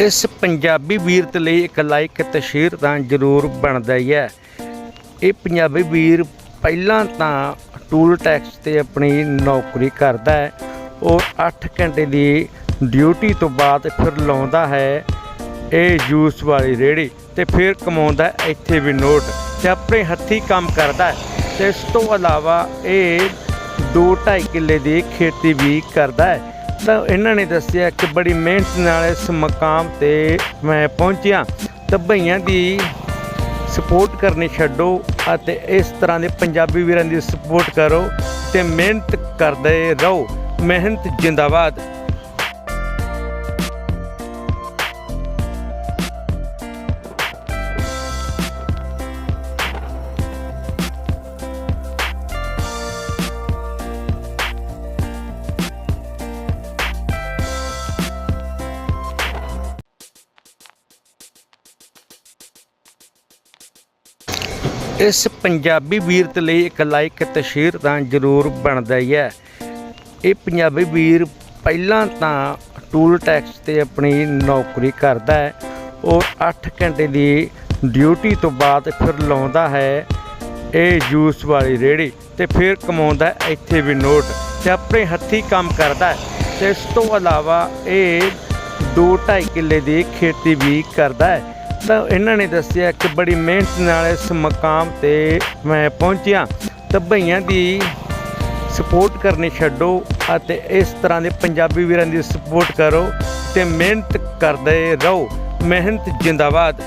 ਇਸ ਪੰਜਾਬੀ ਵੀਰਤ ਲਈ ਇੱਕ ਲਾਈਕ ਅਤੇ ਸ਼ੇਅਰ ਤਾਂ ਜ਼ਰੂਰ ਬਣਦਾ ਹੀ ਹੈ। ਇਹ ਪੰਜਾਬੀ ਵੀਰ ਪਹਿਲਾਂ ਤਾਂ ਟੂਲ ਟੈਕਸ ਤੇ ਆਪਣੀ ਨੌਕਰੀ ਕਰਦਾ ਹੈ। ਔਰ 8 ਘੰਟੇ ਦੀ ਡਿਊਟੀ ਤੋਂ ਬਾਅਦ ਫਿਰ ਲਾਉਂਦਾ ਹੈ ਇਹ ਜੂਸ ਵਾਲੀ ਰੇੜੀ ਤੇ ਫਿਰ ਕਮਾਉਂਦਾ ਇੱਥੇ ਵੀ ਨੋਟ ਤੇ ਆਪਣੇ ਹੱਥੀ ਕੰਮ ਕਰਦਾ ਤੇ ਇਸ ਤੋਂ ਇਲਾਵਾ ਇਹ 2.5 ਕਿੱਲੇ ਦੀ ਖੇਤੀ ਵੀ ਕਰਦਾ ਹੈ। ਤਾਂ ਇਹਨਾਂ ਨੇ ਦੱਸਿਆ ਕਿ ਬੜੀ ਮਿਹਨਤ ਨਾਲ ਇਸ ਮਕਾਮ ਤੇ ਮੈਂ ਪਹੁੰਚਿਆ। ਤਾਂ ਭਈਆਂ ਦੀ ਸਪੋਰਟ ਕਰਨੀ ਛੱਡੋ ਅਤੇ ਇਸ ਤਰ੍ਹਾਂ ਦੇ ਪੰਜਾਬੀ ਵੀਰਾਂ ਦੀ ਸਪੋਰਟ ਕਰੋ ਤੇ ਮਿਹਨਤ ਕਰਦੇ ਰਹੋ। ਮਿਹਨਤ ਜਿੰਦਾਬਾਦ। ਇਸ ਪੰਜਾਬੀ ਵੀਰਤ ਲਈ ਇੱਕ ਲਾਈਕ ਅਤੇ ਸ਼ੇਅਰ ਤਾਂ ਜ਼ਰੂਰ ਬਣਦਾ ਹੀ ਹੈ। ਇਹ ਪੰਜਾਬੀ ਵੀਰ ਪਹਿਲਾਂ ਤਾਂ ਟੂਲ ਟੈਕਸ ਤੇ ਆਪਣੀ ਨੌਕਰੀ ਕਰਦਾ ਹੈ। ਔਰ 8 ਘੰਟੇ ਦੀ ਡਿਊਟੀ ਤੋਂ ਬਾਅਦ ਫਿਰ ਲਾਉਂਦਾ ਹੈ ਇਹ ਜੂਸ ਵਾਲੀ ਰੇੜੀ ਤੇ ਫਿਰ ਕਮਾਉਂਦਾ ਇੱਥੇ ਵੀ ਨੋਟ ਤੇ ਆਪਣੇ ਹੱਥੀ ਕੰਮ ਕਰਦਾ ਤੇ ਇਸ ਤੋਂ ਇਲਾਵਾ ਇਹ 2.5 ਕਿੱਲੇ ਦੀ ਖੇਤੀ ਵੀ ਕਰਦਾ ਹੈ। ਤਾਂ ਇਹਨਾਂ ਨੇ ਦੱਸਿਆ ਕਿ ਬੜੀ ਮਿਹਨਤ ਨਾਲ ਇਸ ਮਕਾਮ ਤੇ ਮੈਂ ਪਹੁੰਚਿਆ। ਤਾਂ ਭਈਆਂ ਦੀ ਸਪੋਰਟ ਕਰਨੀ ਛੱਡੋ ਅਤੇ ਇਸ ਤਰ੍ਹਾਂ ਦੇ ਪੰਜਾਬੀ ਵੀਰਾਂ ਦੀ ਸਪੋਰਟ ਕਰੋ ਤੇ ਮਿਹਨਤ ਕਰਦੇ ਰਹੋ। ਮਿਹਨਤ ਜਿੰਦਾਬਾਦ।